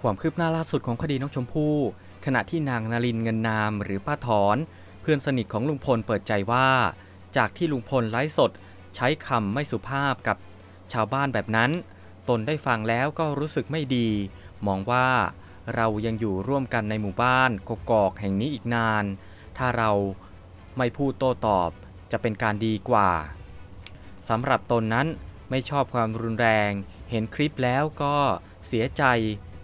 ความคืบหน้าล่าสุดของคดีน้องชมพู่ ขณะที่นางนารินเงินนามหรือป้าถอน เพื่อนสนิทของลุงพลเปิดใจว่า จากที่ลุงพลไลฟ์สด ใช้คำไม่สุภาพกับชาวบ้านแบบนั้น ตนได้ฟังแล้วก็รู้สึกไม่ดี มองว่าเรายังอยู่ร่วมกันในหมู่บ้านกกอกแห่งนี้อีกนาน ถ้าเราไม่พูดโต้ตอบจะเป็นการดีกว่าสำหรับตนนั้นไม่ชอบความรุนแรง เห็นคลิปแล้วก็เสียใจ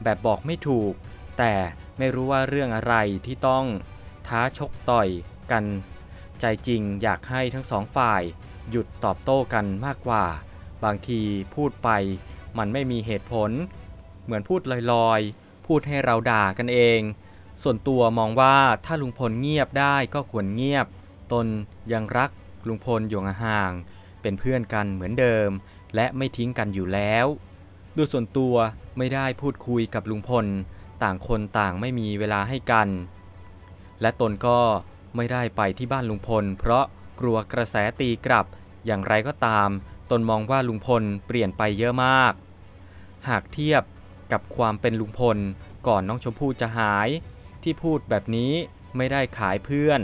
แบบบอกไม่ถูก แต่ไม่รู้ว่าเรื่องอะไรที่ต้องท้าชกต่อยกัน ใจจริงอยากให้ทั้งสองฝ่ายหยุดตอบโต้กันมากกว่า บางทีพูดไปมันไม่มีเหตุผล เหมือนพูดลอยๆ พูดให้เราด่ากันเอง ส่วนตัวมองว่าถ้าลุงพลเงียบได้ก็ควรเงียบ ตนยังรักลุงพลอยู่ห่าง เป็นเพื่อนกันเหมือนเดิม และไม่ทิ้งกันอยู่แล้ว โดยส่วนตัวไม่ได้พูดคุยกับลุงพล ต่างคนต่างไม่มีเวลาให้กัน และตนก็ไม่ได้ไปที่บ้านลุงพล เพราะกลัวกระแสตีกลับ อย่างไรก็ตาม ตนมองว่าลุงพลเปลี่ยนไปเยอะมาก หากเทียบกับความเป็นลุงพลก่อนน้องชมพู่จะหาย ที่พูดแบบนี้ไม่ได้ขายเพื่อน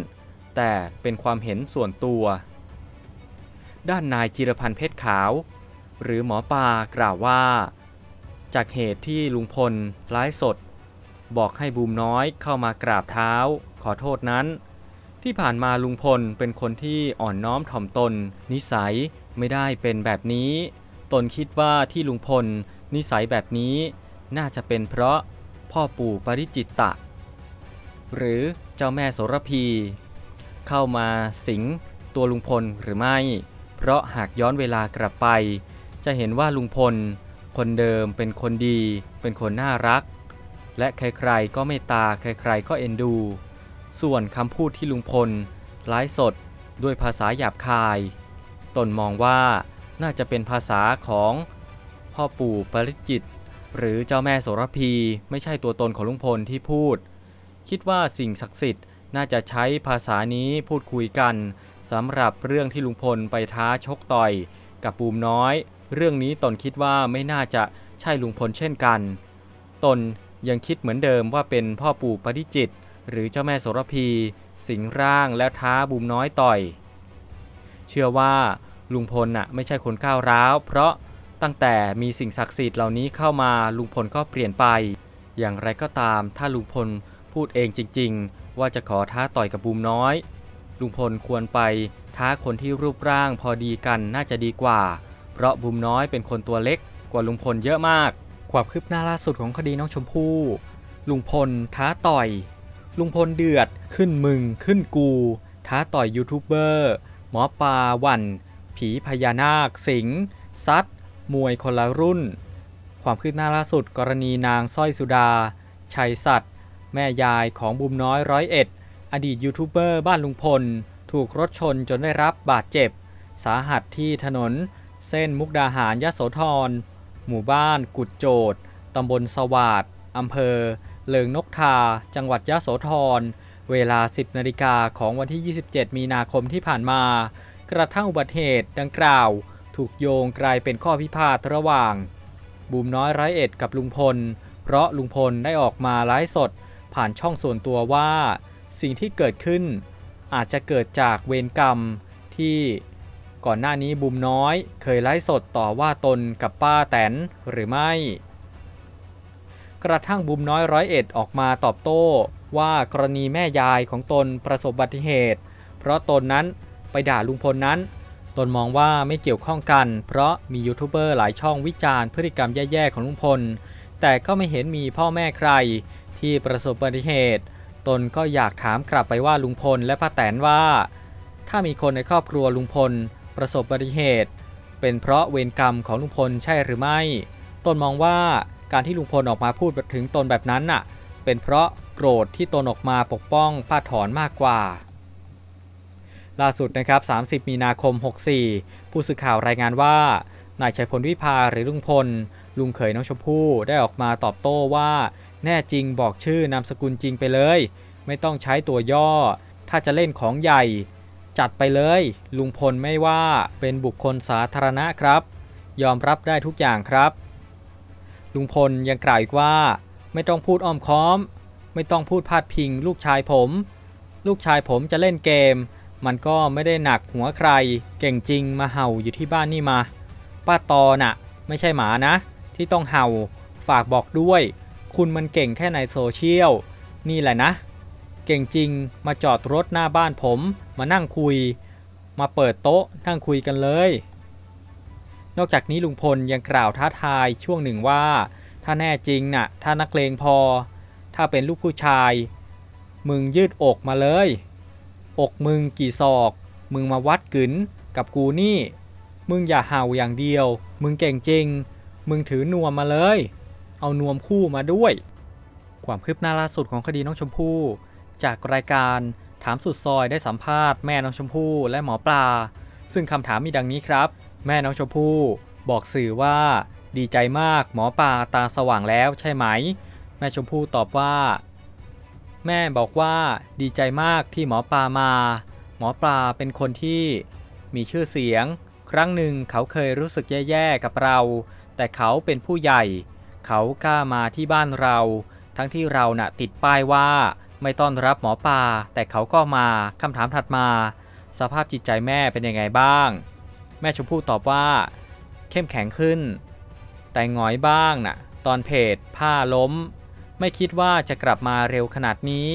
แต่เป็นความเห็นส่วนตัว ด้านนายจิรพันธ์เพชรขาว หรือหมอปลากล่าวว่า จากเหตุที่ลุงพลไลฟ์สด บอกให้บูมน้อยเข้ามากราบเท้า ขอโทษนั้น ที่ผ่านมาลุงพลเป็นคนที่อ่อนน้อมถ่อมตน นิสัยไม่ได้เป็นแบบนี้ ตนคิดว่าที่ลุงพล นิสัยแบบนี้ น่าจะเป็นเพราะพ่อปู่ปริจิตตะ หรือเจ้าแม่โสระพี เข้ามาสิงตัวลุงพลหรือไม่ เพราะหากย้อนเวลากลับไป จะเห็นว่าลุงพล คนเดิมเป็นคนดี เป็นคนน่ารัก และใครๆก็เมตตาใครๆก็เอ็นดู ส่วนคำพูดที่ลุงพลไลฟ์สดด้วยภาษาหยาบคาย ตนมองว่าน่าจะเป็นภาษาของพ่อปู่ปริจิตรหรือเจ้าแม่โสระพี ไม่ใช่ตัวตนของลุงพลที่พูด คิดว่าสิ่งศักดิ์สิทธิ์น่าจะใช้ภาษานี้พูดคุยกันสำหรับเรื่องที่ลุงพลไปท้าชกต่อยกับปูมน้อย เรื่องนี้ตนคิดว่าไม่น่าจะใช่ลุงพลเช่นกัน ตนยังคิดเหมือนเดิมว่าเป็นพ่อปู่ปฏิจิต หรือเจ้าแม่โสระพี สิงร่างแล้วท้าบูมน้อยต่อย เชื่อว่าลุงพลน่ะไม่ใช่คนก้าวร้าว เพราะตั้งแต่มีสิ่งศักดิ์สิทธิ์เหล่านี้เข้ามาลุงพลก็เปลี่ยนไป อย่างไรก็ตามถ้าลุงพลพูดเองจริง ๆ ว่าจะขอท้าต่อยกับบูมน้อย ลุงพลควรไปท้าคนที่รูปร่างพอดีกันน่าจะดีกว่า เพราะบูมน้อยเป็นคนตัวเล็กกว่าลุงพลเยอะมาก ความคืบหน้าล่าสุดของคดีน้องชมพู่ลุงพลท้าต่อย ลุงพลเดือดขึ้นมึงขึ้นกู ท้าต่อยยูทูบเบอร์หมอปลาวัน ผีพญานาค สิงซัดมวยคนละรุ่น ความคืบหน้าล่าสุดกรณีนางสร้อยสุดา ชัยสัตว์ แม่ยายของบุมน้อยร้อยเอ็ดอดีตยูทูบเบอร์บ้านลุงพล ถูกรถชนจนได้รับบาดเจ็บ สาหัสที่ถนน เส้นมุกดาหารยโสธร หมู่บ้าน กุดโจดตำบลสวาดอำเภอเลิงนกทา จังหวัดยะโสธร เวลา 10 นาฬิกาของวันที่ 27 มีนาคมที่ผ่านมา กระทั่งอุบัติเหตุดังกล่าว ถูกโยงกลายเป็นข้อพิพาทระหว่าง บูมน้อยร้อยเอ็ดกับลุงพล เพราะลุงพลได้ออกมาไลฟ์สด ผ่านช่องส่วนตัวว่า สิ่งที่เกิดขึ้น อาจจะเกิดจากเวรกรรมที่ ก่อนหน้านี้บูมน้อยเคยไลฟ์สดต่อว่าตนกับป้าแตนหรือไม่ กระทั่งบุมน้อยร้อยเอ็ดออกมาตอบโต้ ว่ากรณีแม่ยายของตนประสบอุบัติเหตุ เพราะตนนั้นไปด่าลุงพลนั้น ตนมองว่าไม่เกี่ยวข้องกัน เพราะมียูทูบเบอร์หลายช่องวิจารณ์พฤติกรรมแย่ๆของลุงพล แต่ก็ไม่เห็นมีพ่อแม่ใครที่ประสบอุบัติเหตุ ตนก็อยากถามกลับไปว่าลุงพลและป้าแตนว่า ถ้ามีคนในครอบครัวลุงพล ประสบอุบัติเหตุ เป็นเพราะเวรกรรมของลุงพลใช่หรือไม่ ตนมองว่าการที่ลุงพลออกมาพูดถึงตนแบบนั้นน่ะ เป็นเพราะโกรธที่ตนออกมาปกป้องป้าถอนมากกว่า ล่าสุดนะครับ 30 มีนาคม 64 ผู้สื่อข่าวรายงานว่านายชัยพลวิภาหรือลุงพล ลุงเขยน้องชมพู่ได้ออกมาตอบโต้ว่า แน่จริงบอกชื่อนามสกุลจริงไปเลย ไม่ต้องใช้ตัวย่อ ถ้าจะเล่นของใหญ่ จัดไปเลย ลุงพลไม่ว่าเป็นบุคคลสาธารณะครับ ยอมรับได้ทุกอย่างครับ ลุงพลยังกล่าวอีกว่า ไม่ต้องพูดอ้อมค้อม ไม่ต้องพูดพาดพิง ลูกชายผม ลูกชายผมจะเล่นเกม มันก็ไม่ได้หนักหัวใคร เก่งจริงมาเห่าอยู่ที่บ้านนี่มา ป้าตอน่ะ ไม่ใช่หมานะ ที่ต้องเห่าฝากบอกด้วย คุณมันเก่งแค่ในโซเชียลนี่แหละนะ เก่งจริงมาจอดรถหน้าบ้านผม มานั่งคุย มาเปิดโต๊ะนั่งคุยกันเลย นอกจากนี้ลุงพลยังกล่าวท้าทายช่วงหนึ่งว่า ถ้าแน่จริงน่ะ ถ้านักเลงพอ ถ้าเป็นลูกผู้ชาย มึงยืดอกมาเลย อกมึงกี่ศอก มึงมาวัดกึนกับกูนี่ มึงอย่าเห่าอย่างเดียว มึงเก่งจริง มึงถือนวมมาเลย เอานวมคู่มาด้วย ความคืบหน้าล่าสุดของคดีน้องชมพู่จากรายการ ถามสุดซอยได้สัมภาษณ์แม่น้องชมพู่และหมอปลา ซึ่งคำถามมีดังนี้ครับ แม่น้องชมพู่บอกสื่อว่า ดีใจมากหมอปลาตาสว่างแล้วใช่ไหม แม่ชมพู่ตอบว่า แม่บอกว่าดีใจมากที่หมอปลามา หมอปลาเป็นคนที่มีชื่อเสียง ครั้งหนึ่งเขาเคยรู้สึกแย่ๆกับเรา แต่เขาเป็นผู้ใหญ่ เขากล้ามาที่บ้านเรา ทั้งที่เราน่ะติดป้ายว่า ไม่ต้อนรับหมอปลาแต่เขาก็มาคำถามถัดมา สภาพจิตใจแม่เป็นยังไงบ้าง แม่ชมพู่ตอบว่า เข้มแข็งขึ้น แต่หงอยบ้างน่ะ ตอนเพจผ้าล้ม ไม่คิดว่าจะกลับมาเร็วขนาดนี้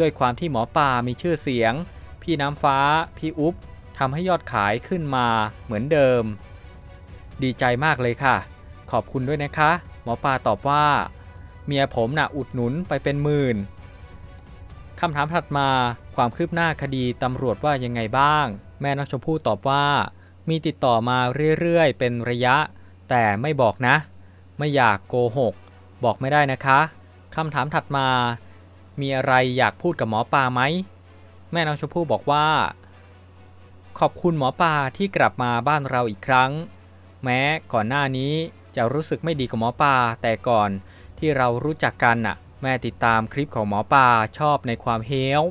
ด้วยความที่หมอปลามีชื่อเสียง พี่น้ำฟ้า พี่อุ๊บทำให้ยอดขายขึ้นมาเหมือนเดิม ดีใจมากเลยค่ะ ขอบคุณด้วยนะคะ หมอปลาตอบว่า เมียผมน่ะอุดหนุนไปเป็นหมื่น คำถามถัดมาความคืบหน้าคดีตำรวจว่ายังไงบ้าง แม่น้องชมพู่ตอบว่า มีติดต่อมาเรื่อยๆ เป็นระยะ แต่ไม่บอกนะ ไม่อยากโกหก บอกไม่ได้นะคะคำถามถัดมา มีอะไรอยากพูดกับหมอปลาไหม แม่น้องชมพู่บอกว่า ขอบคุณหมอปลาที่กลับมาบ้านเราอีกครั้ง แม้ก่อนหน้านี้จะรู้สึกไม่ดีกับหมอปลาแต่ก่อนที่เรารู้จักกันน่ะ แม่ติดตามคลิปของหมอปลาชอบในความเฮล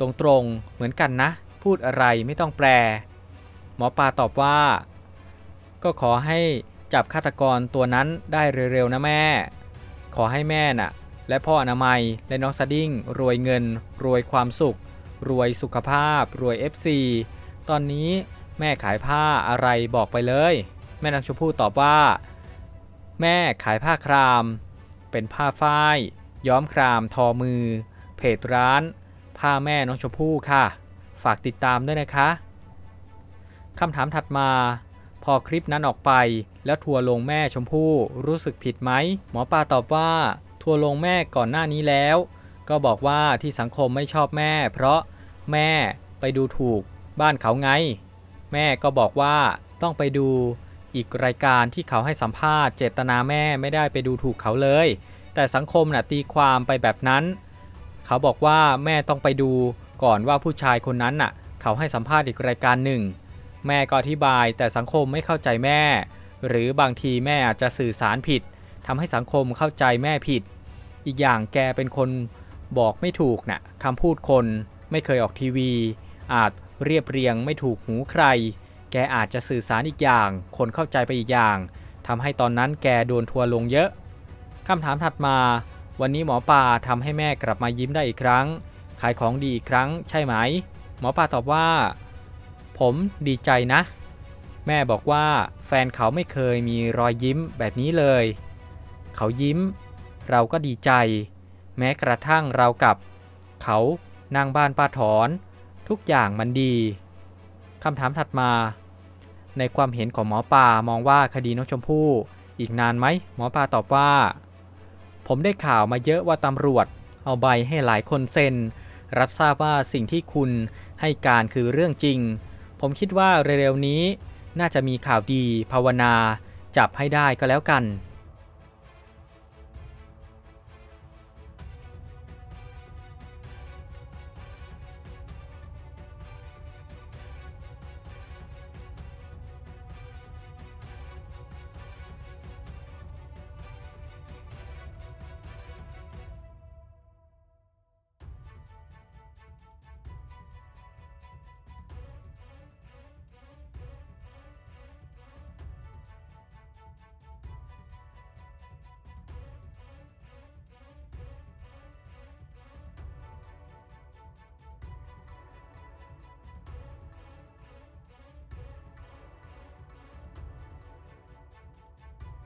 ตรงๆเหมือนกันนะ พูดอะไรไม่ต้องแปล หมอปลาตอบว่า ก็ขอให้จับฆาตกรตัวนั้นได้เร็วๆนะแม่ ขอให้แม่น่ะ และพ่ออนามัยและน้องสดิ้งรวยเงิน รวยความสุข รวยสุขภาพ รวย FC ตอนนี้แม่ขายผ้าอะไรบอกไปเลย แม่นางชมพู่ตอบว่า แม่ขายผ้าคราม เป็นผ้าฝ้าย ย้อมครามทอมือ เพจร้านผ้าแม่น้องชมพู่ค่ะ ฝากติดตามด้วยนะคะคำถามถัดมา พอคลิปนั้นออกไป แล้วทัวร์ลงแม่ชมพู่รู้สึกผิดไหม หมอปลาตอบว่า ทัวร์ลงแม่ก่อนหน้านี้แล้ว ก็บอกว่าที่สังคมไม่ชอบแม่ เพราะแม่ไปดูถูกบ้านเขาไง แม่ก็บอกว่าต้องไปดูอีกรายการที่เขาให้สัมภาษณ์เจตนาแม่ไม่ได้ไปดูถูกเขาเลย แต่สังคมน่ะตีความไปแบบนั้น เขาบอกว่าแม่ต้องไปดูก่อนว่าผู้ชายคนนั้นน่ะ เขาให้สัมภาษณ์อีกรายการหนึ่ง แม่ก็อธิบายแต่สังคมไม่เข้าใจแม่ หรือบางทีแม่อาจจะสื่อสารผิดทำให้สังคมเข้าใจแม่ผิด อีกอย่างแกเป็นคนบอกไม่ถูกนะ่ะคำพูดคนไม่เคยออกทีวี อาจเรียบเรียงไม่ถูกหูใคร แกอาจจะสื่อสารอีกอย่าง คนเข้าใจไปอีกอย่างทำให้ตอนนั้นแกโดนทัวลงเยอะ คำถามถัดมา วันนี้หมอปลาทำให้แม่กลับมายิ้มได้อีกครั้ง ขายของดีอีกครั้งใช่ไหม หมอปลาตอบว่า ผมดีใจนะ แม่บอกว่าแฟนเขาไม่เคยมีรอยยิ้มแบบนี้เลย เขายิ้ม เราก็ดีใจ แม้กระทั่งเรากับ เขานั่งบ้านป้าถอน ทุกอย่างมันดีคำถามถัดมา ในความเห็นของหมอปลามองว่าคดีน้องชมพู่อีกนานไหม หมอปลาตอบว่า ผมได้ข่าวมาเยอะว่าตำรวจ เอาใบให้หลายคนเซ็น รับทราบว่าสิ่งที่คุณให้การคือเรื่องจริง ผมคิดว่าเร็วๆนี้ น่าจะมีข่าวดีภาวนา จับให้ได้ก็แล้วกัน